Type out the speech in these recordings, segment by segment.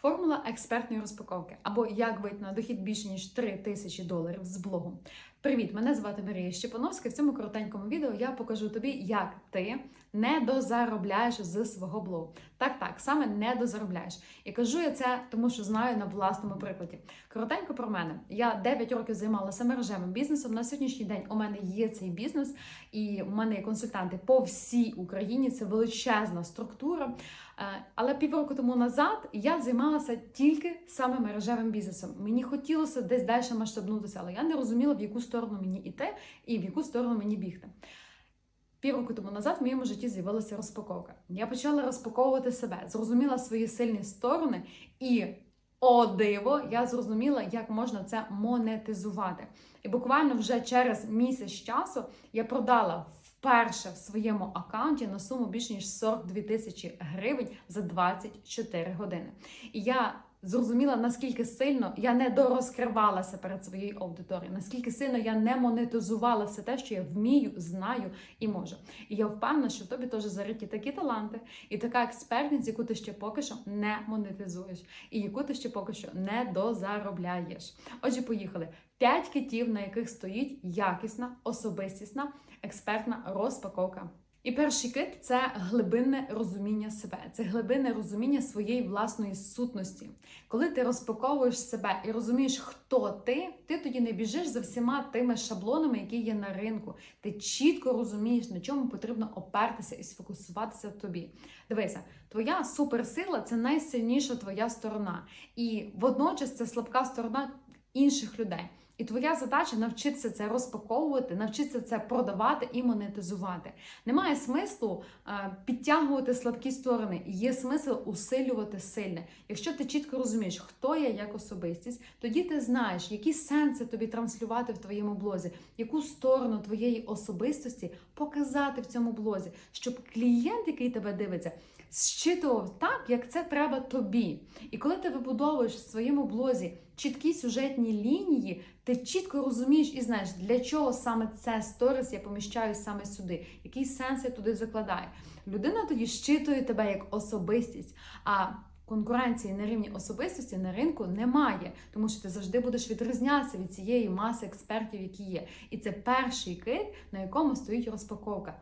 Формула експертної розпаковки або як вийти на дохід більше ніж 3 тисячі доларів з блогу. Привіт, мене звати Марія Щепановська. В цьому коротенькому відео я покажу тобі, як ти не дозаробляєш з свого блогу. Так, так, саме не дозаробляєш. І кажу я це, тому що знаю на власному прикладі. Коротенько про мене. Я 9 років займалася мережевим бізнесом. На сьогоднішній день у мене є цей бізнес, і у мене є консультанти по всій Україні. Це величезна структура. Е, Але півроку тому назад я займалася тільки саме мережевим бізнесом. Мені хотілося десь далі масштабнутися, але я не розуміла, в яку сторону мені йти і в яку сторону мені бігти. Півроку тому назад в моєму житті з'явилася розпаковка. Я почала розпаковувати себе, зрозуміла свої сильні сторони, і о диво, я зрозуміла, як можна це монетизувати. І буквально вже через місяць часу я продала вперше в своєму аккаунті на суму більше ніж 42 тисячі гривень за 24 години. І я зрозуміла, наскільки сильно я не дорозкривалася перед своєю аудиторією, наскільки сильно я не монетизувала все те, що я вмію, знаю і можу. І я впевнена, що в тобі теж зариті такі таланти і така експертність, яку ти ще поки що не монетизуєш, і яку ти ще поки що не дозаробляєш. Отже, поїхали. П'ять китів, на яких стоїть якісна, особистісна, експертна розпаковка. І перший кит це глибинне розуміння себе, це глибинне розуміння своєї власної сутності. Коли ти розпаковуєш себе і розумієш, хто ти, ти тоді не біжиш за всіма тими шаблонами, які є на ринку. Ти чітко розумієш, на чому потрібно опертися і сфокусуватися тобі. Дивися, твоя суперсила це найсильніша твоя сторона, і водночас це слабка сторона інших людей. І твоя задача навчитися це розпаковувати, навчитися це продавати і монетизувати. Немає смислу е, підтягувати слабкі сторони, є смисл усилювати сильне. Якщо ти чітко розумієш, хто я як особистість, тоді ти знаєш, які сенси тобі транслювати в твоєму блозі, яку сторону твоєї особистості показати в цьому блозі, щоб клієнт, який тебе дивиться, зчитував так, як це треба тобі. І коли ти вибудовуєш в своєму блозі чіткі сюжетні лінії, ти чітко розумієш і знаєш, для чого саме це сторіс я поміщаю саме сюди, який сенс я туди закладаю. Людина тоді щитує тебе як особистість. а Конкуренції на рівні особистості на ринку немає, тому що ти завжди будеш відрізнятися від цієї маси експертів, які є. І це перший кит, на якому стоїть розпаковка.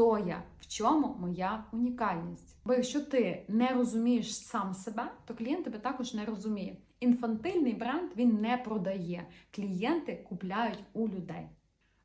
Хто я? В чому моя унікальність? Бо якщо ти не розумієш сам себе, то клієнт тебе також не розуміє. Інфантильний бренд він не продає. Клієнти купляють у людей.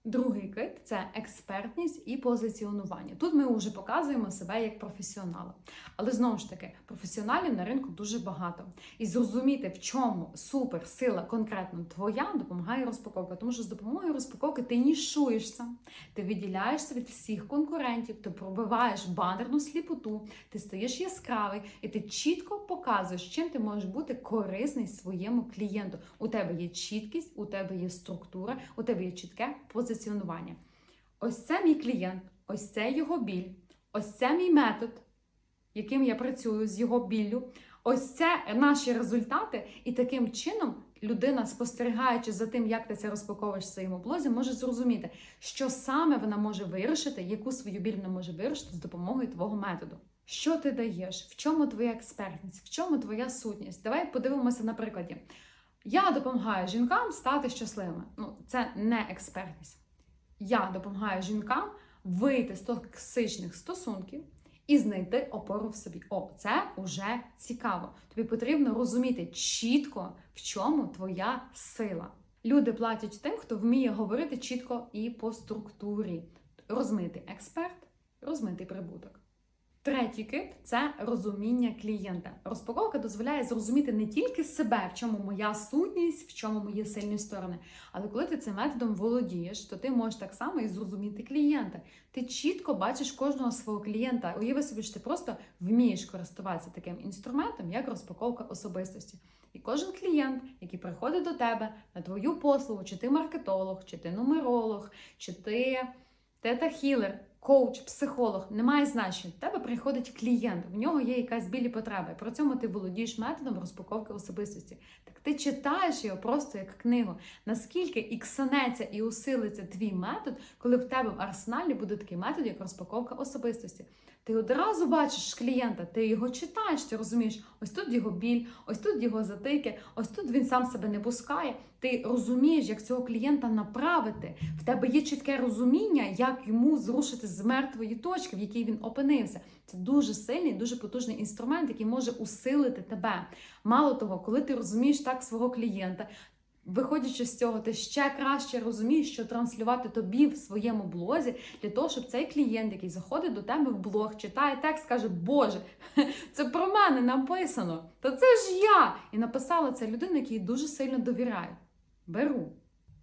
Другий кит це експертність і позиціонування. Тут ми вже показуємо себе як професіонали. Але знову ж таки, професіоналів на ринку дуже багато. І зрозуміти, в чому супер сила конкретно твоя, допомагає розпаковка. Тому що з допомогою розпаковки ти нішуєшся, ти відділяєшся від всіх конкурентів, ти пробиваєш банерну сліпоту, ти стаєш яскравий і ти чітко показуєш, чим ти можеш бути корисний своєму клієнту. У тебе є чіткість, у тебе є структура, у тебе є чітке позиціонування позиціонування. Ось це мій клієнт, ось це його біль, ось це мій метод, яким я працюю з його біллю. Ось це наші результати, і таким чином людина, спостерігаючи за тим, як ти це розпаковуєш в своєму блозі, може зрозуміти, що саме вона може вирішити, яку свою біль вона може вирішити з допомогою твого методу. Що ти даєш? В чому твоя експертність? В чому твоя сутність? Давай подивимося на прикладі. Я допомагаю жінкам стати щасливими. Ну, це не експертність. Я допомагаю жінкам вийти з токсичних стосунків і знайти опору в собі. О, це вже цікаво. Тобі потрібно розуміти чітко, в чому твоя сила. Люди платять тим, хто вміє говорити чітко і по структурі. Розмитий експерт, розмитий прибуток. Третій кит це розуміння клієнта. Розпаковка дозволяє зрозуміти не тільки себе, в чому моя сутність, в чому мої сильні сторони. Але коли ти цим методом володієш, то ти можеш так само і зрозуміти клієнта. Ти чітко бачиш кожного свого клієнта. Уяви собі, що ти просто вмієш користуватися таким інструментом, як розпаковка особистості. І кожен клієнт, який приходить до тебе на твою послугу, чи ти маркетолог, чи ти нумеролог, чи ти тета-хілер, коуч, психолог, немає значення. До тебе приходить клієнт, в нього є якась білі потреба. І При цьому ти володієш методом розпаковки особистості. Так ти читаєш його просто як книгу. Наскільки іксанеться і усилиться твій метод, коли в тебе в арсеналі буде такий метод, як розпаковка особистості. Ти одразу бачиш клієнта, ти його читаєш, ти розумієш, ось тут його біль, ось тут його затики, ось тут він сам себе не пускає. Ти розумієш, як цього клієнта направити. В тебе є чітке розуміння, як йому зрушити з мертвої точки, в якій він опинився. Це дуже сильний, дуже потужний інструмент, який може усилити тебе. Мало того, коли ти розумієш так свого клієнта. Виходячи з цього, ти ще краще розумієш, що транслювати тобі в своєму блозі для того, щоб цей клієнт, який заходить до тебе в блог, читає текст, каже: Боже, це про мене написано. Та це ж я! І написала це людина, якій дуже сильно довіряю. Беру.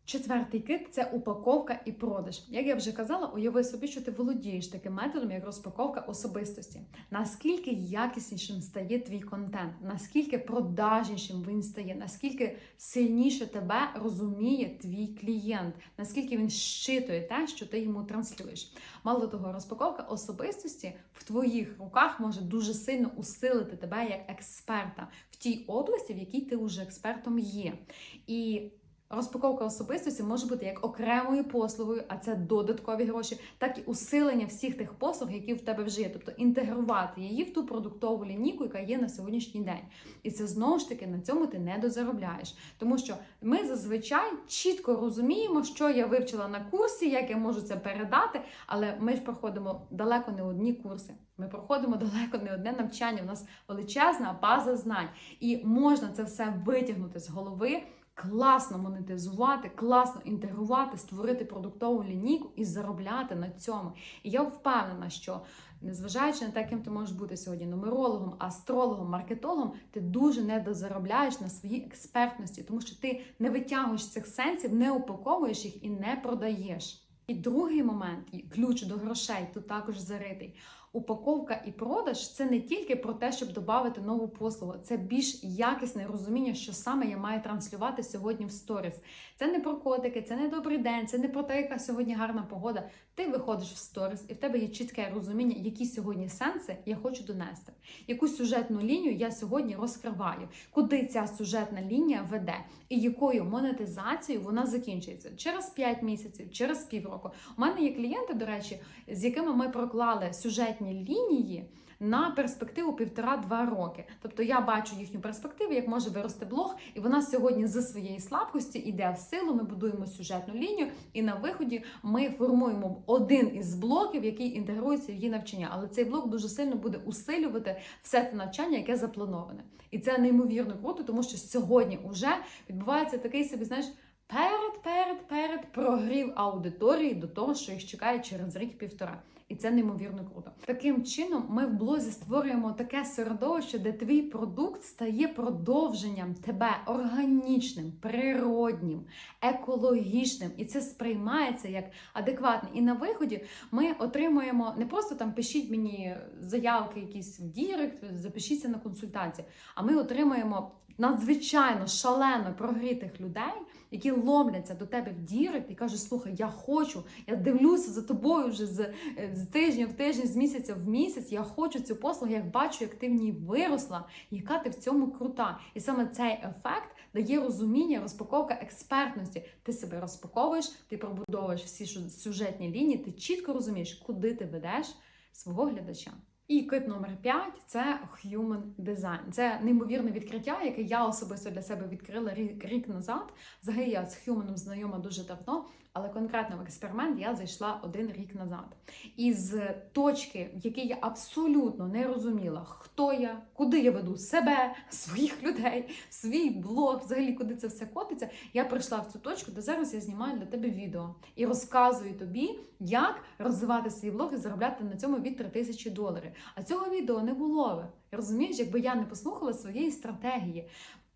Четвертий кит це упаковка і продаж. Як я вже казала, уяви собі, що ти володієш таким методом, як розпаковка особистості. Наскільки якіснішим стає твій контент, наскільки продажнішим він стає, наскільки сильніше тебе розуміє твій клієнт, наскільки він щитує те, що ти йому транслюєш. Мало того, розпаковка особистості в твоїх руках може дуже сильно усилити тебе як експерта в тій області, в якій ти вже експертом є. І Розпаковка особистості може бути як окремою послугою, а це додаткові гроші, так і усилення всіх тих послуг, які в тебе вже є, тобто інтегрувати її в ту продуктову лінійку, яка є на сьогоднішній день. І це знову ж таки на цьому ти не дозаробляєш. Тому що ми зазвичай чітко розуміємо, що я вивчила на курсі, як я можу це передати, але ми ж проходимо далеко не одні курси. Ми проходимо далеко не одне навчання. У нас величезна база знань, і можна це все витягнути з голови класно монетизувати, класно інтегрувати, створити продуктову лінійку і заробляти на цьому. І я впевнена, що незважаючи на те, ким ти можеш бути сьогодні нумерологом, астрологом, маркетологом, ти дуже недозаробляєш на своїй експертності, тому що ти не витягуєш цих сенсів, не упаковуєш їх і не продаєш. І другий момент, ключ до грошей, тут також заритий. Упаковка і продаж це не тільки про те, щоб додати нову послугу, це більш якісне розуміння, що саме я маю транслювати сьогодні в сторіс. Це не про котики, це не добрий день, це не про те, яка сьогодні гарна погода. Ти виходиш в сторіс, і в тебе є чітке розуміння, які сьогодні сенси я хочу донести. Яку сюжетну лінію я сьогодні розкриваю, куди ця сюжетна лінія веде, і якою монетизацією вона закінчується через 5 місяців, через півроку. У мене є клієнти, до речі, з якими ми проклали сюжетні лінії. На перспективу півтора-два роки. Тобто я бачу їхню перспективу, як може вирости блог, і вона сьогодні зі своєї слабкості йде в силу. Ми будуємо сюжетну лінію, і на виході ми формуємо один із блоків, який інтегрується в її навчання. Але цей блок дуже сильно буде усилювати все те навчання, яке заплановане. І це неймовірно круто, тому що сьогодні вже відбувається такий собі, знаєш. Перед, перед, перед прогрів аудиторії до того, що їх чекає через рік-півтора. І це неймовірно круто. Таким чином, ми в блозі створюємо таке середовище, де твій продукт стає продовженням тебе органічним, природнім, екологічним, і це сприймається як адекватне. І на виході ми отримуємо не просто там пишіть мені заявки, якісь в Дірект, запишіться на консультацію, а ми отримуємо надзвичайно шалено прогрітих людей, які ломляться до тебе в дірект і кажуть, слухай, я хочу, я дивлюся за тобою вже з, з тижня в тиждень, з місяця в місяць. Я хочу цю послугу, я бачу, як ти в ній виросла, яка ти в цьому крута. І саме цей ефект дає розуміння, розпаковка експертності. Ти себе розпаковуєш, ти пробудовуєш всі сюжетні лінії, ти чітко розумієш, куди ти ведеш свого глядача. І кит номер 5 це Human Design. Це неймовірне відкриття, яке я особисто для себе відкрила рік, рік назад. Взагалі я з Human знайома дуже давно, але конкретно в експеримент я зайшла один рік назад. І з точки, в якій я абсолютно не розуміла, хто я, куди я веду себе, своїх людей, свій блог, взагалі куди це все котиться, я прийшла в цю точку, де зараз я знімаю для тебе відео і розказую тобі, як розвивати свій блог і заробляти на цьому від 3000 доларів. А цього відео не було. Розумієш, якби я не послухала своєї стратегії.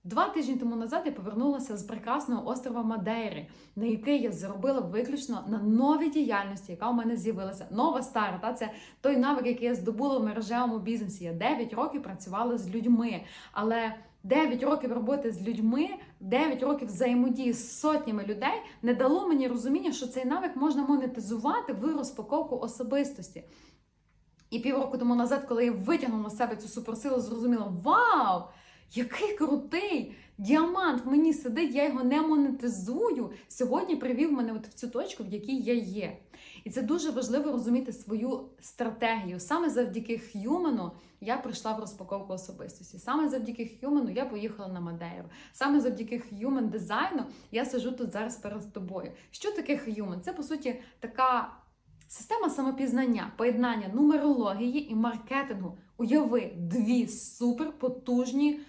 Два тижні тому назад я повернулася з прекрасного острова Мадейри, на який я заробила виключно на новій діяльності, яка у мене з'явилася. Нова стара. Та це той навик, який я здобула в мережевому бізнесі. Я 9 років працювала з людьми, але 9 років роботи з людьми, 9 років взаємодії з сотнями людей не дало мені розуміння, що цей навик можна монетизувати в розпаковку особистості. І півроку тому назад, коли я витягнула з себе цю суперсилу, зрозуміла: Вау! Який крутий Діамант мені сидить, я його не монетизую. Сьогодні привів мене от в цю точку, в якій я є. І це дуже важливо розуміти свою стратегію. Саме завдяки Х'юмену я прийшла в розпаковку особистості. Саме завдяки Х'юмену я поїхала на Мадейру. Саме завдяки Human дизайну я сиджу тут зараз перед тобою. Що таке Human? Це по суті така. Система самопізнання, поєднання нумерології і маркетингу. Уяви дві суперпотужні,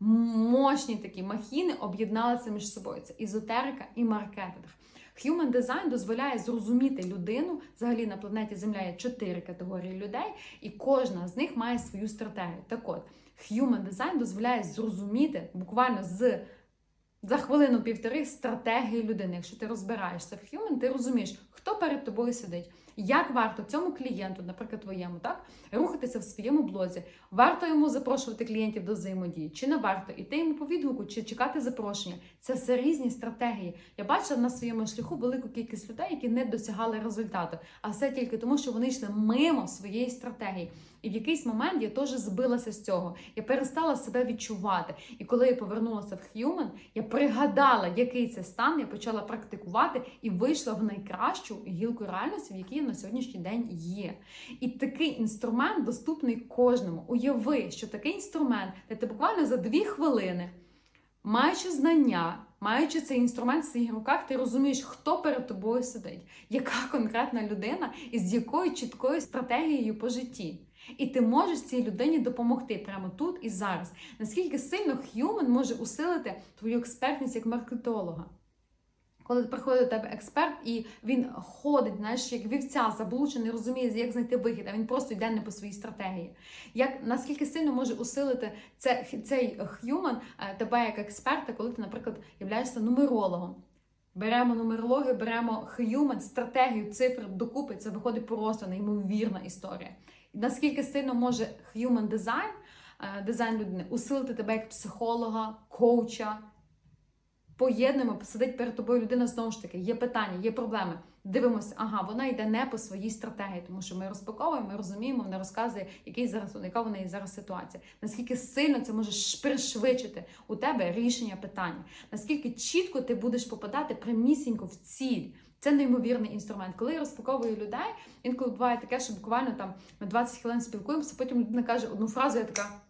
мощні такі махіни об'єдналися між собою. Це ізотерика і маркетинг. Human Design дозволяє зрозуміти людину. Взагалі на планеті Земля є чотири категорії людей, і кожна з них має свою стратегію. Так от, Human Design дозволяє зрозуміти буквально з за хвилину-півтори стратегію людини. Якщо ти розбираєшся в Human, ти розумієш, хто перед тобою сидить. Як варто цьому клієнту, наприклад, твоєму, так рухатися в своєму блозі? Варто йому запрошувати клієнтів до взаємодії, чи не варто іти йому по відгуку, чи чекати запрошення? Це все різні стратегії. Я бачила на своєму шляху велику кількість людей, які не досягали результату, а все тільки тому, що вони йшли мимо своєї стратегії. І в якийсь момент я теж збилася з цього. Я перестала себе відчувати. І коли я повернулася в Human, я пригадала, який це стан, я почала практикувати і вийшла в найкращу гілку реальності, в якій я на сьогоднішній день є. І такий інструмент доступний кожному. Уяви, що такий інструмент, де ти буквально за дві хвилини, маючи знання. Маючи цей інструмент в своїх руках, ти розумієш, хто перед тобою сидить, яка конкретна людина і з якою чіткою стратегією по житті. І ти можеш цій людині допомогти прямо тут і зараз. Наскільки сильно Human може усилити твою експертність як маркетолога? Коли приходить до тебе експерт, і він ходить, знаєш, як вівця заблучений, розуміє, як знайти вихід, а він просто йде не по своїй стратегії. Як наскільки сильно може усилити це, цей х'юман тебе як експерта, коли ти, наприклад, являєшся нумерологом? Беремо нумерологію, беремо х'юман, стратегію, цифри докупи, це виходить просто неймовірна історія. Наскільки сильно може human design, дизайн людини усилити тебе як психолога, коуча? Поєднуємо, сидить перед тобою людина знову ж таки, є питання, є проблеми. Дивимося, ага, вона йде не по своїй стратегії, тому що ми розпаковуємо, ми розуміємо, вона розказує, який зараз яка в неї зараз ситуація. Наскільки сильно це може пришвидшити у тебе рішення питання, наскільки чітко ти будеш попадати прямісінько в ціль. Це неймовірний інструмент. Коли я розпаковую людей, інколи буває таке, що буквально там ми 20 хвилин спілкуємося, потім людина каже одну фразу, я така.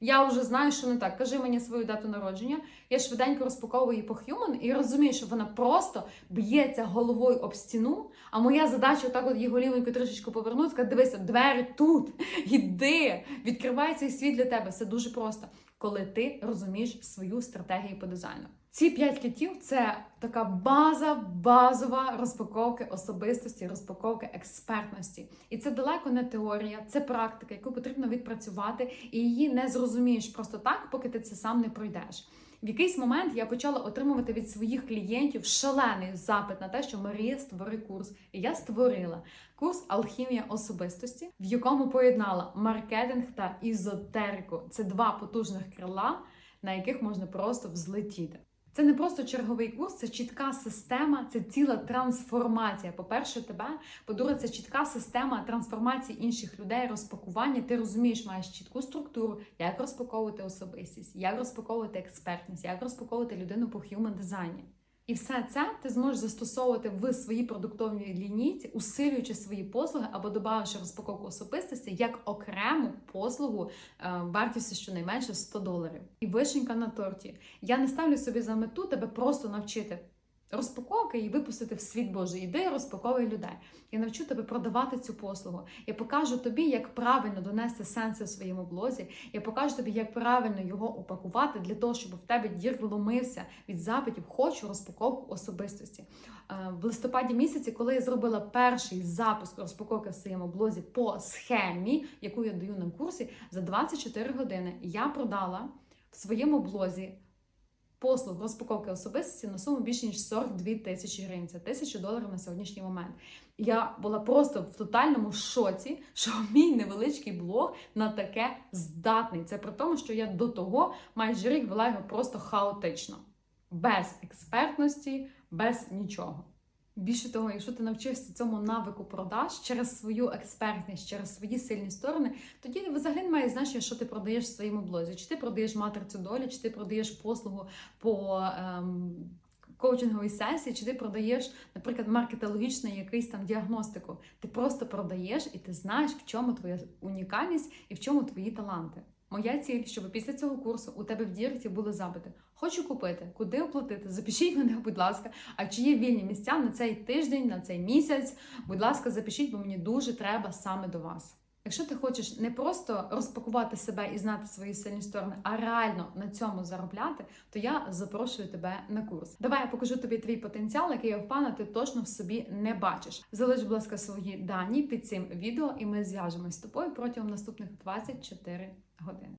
Я вже знаю, що не так. Кажи мені свою дату народження. Я швиденько розпаковую її по Human і розумію, що вона просто б'ється головою об стіну. А моя задача отак от її голівеньку трішечку повернути, сказати, дивися, двері тут, іди, відкривається світ для тебе. Все дуже просто, коли ти розумієш свою стратегію по дизайну. Ці п'ять китів це така база, базова розпаковки особистості, розпаковки експертності. І це далеко не теорія, це практика, яку потрібно відпрацювати, і її не зрозумієш просто так, поки ти це сам не пройдеш. В якийсь момент я почала отримувати від своїх клієнтів шалений запит на те, що Марія створи курс. І я створила курс Алхімія особистості, в якому поєднала маркетинг та ізотерику. Це два потужних крила, на яких можна просто взлетіти. Це не просто черговий курс, це чітка система, це ціла трансформація. По-перше, тебе, по-друге, це чітка система трансформації інших людей, розпакування. Ти розумієш, маєш чітку структуру, як розпаковувати особистість, як розпаковувати експертність, як розпаковувати людину по human дизайні. І все це ти зможеш застосовувати в своїй продуктовій лінійці, усилюючи свої послуги або додавши розпаковку особистості як окрему послугу е, вартістю щонайменше 100 доларів. І вишенька на торті. Я не ставлю собі за мету тебе просто навчити. Розпаковки і випустити в світ Божий. Іди, розпаковуй людей. Я навчу тебе продавати цю послугу. Я покажу тобі, як правильно донести сенси в своєму блозі. Я покажу тобі, як правильно його упакувати для того, щоб в тебе дір ломився від запитів. Хочу розпаковку особистості. Е, в листопаді місяці, коли я зробила перший запуск розпаковки в своєму блозі по схемі, яку я даю на курсі, за 24 години я продала в своєму блозі послуг розпаковки особистості на суму більше ніж 42 тисячі гривень. Це тисячу доларів на сьогоднішній момент. Я була просто в тотальному шоці, що мій невеличкий блог на таке здатний. Це при тому, що я до того майже рік вела його просто хаотично, без експертності, без нічого. Більше того, якщо ти навчишся цьому навику продаж через свою експертність, через свої сильні сторони, тоді взагалі немає значення, що ти продаєш в своєму блозі. Чи ти продаєш матрицю долі, чи ти продаєш послугу по ем, коучинговій сесії, чи ти продаєш, наприклад, маркетологічну якийсь там діагностику. Ти просто продаєш і ти знаєш, в чому твоя унікальність і в чому твої таланти. Моя ціль, щоб після цього курсу у тебе в Діректі були запити. Хочу купити, куди оплатити? Запишіть мене, будь ласка. А чи є вільні місця на цей тиждень, на цей місяць? Будь ласка, запишіть, бо мені дуже треба саме до вас. Якщо ти хочеш не просто розпакувати себе і знати свої сильні сторони, а реально на цьому заробляти, то я запрошую тебе на курс. Давай я покажу тобі твій потенціал, який я впевнена, ти точно в собі не бачиш. Залиш, будь ласка, свої дані під цим відео, і ми зв'яжемось з тобою протягом наступних 24 години.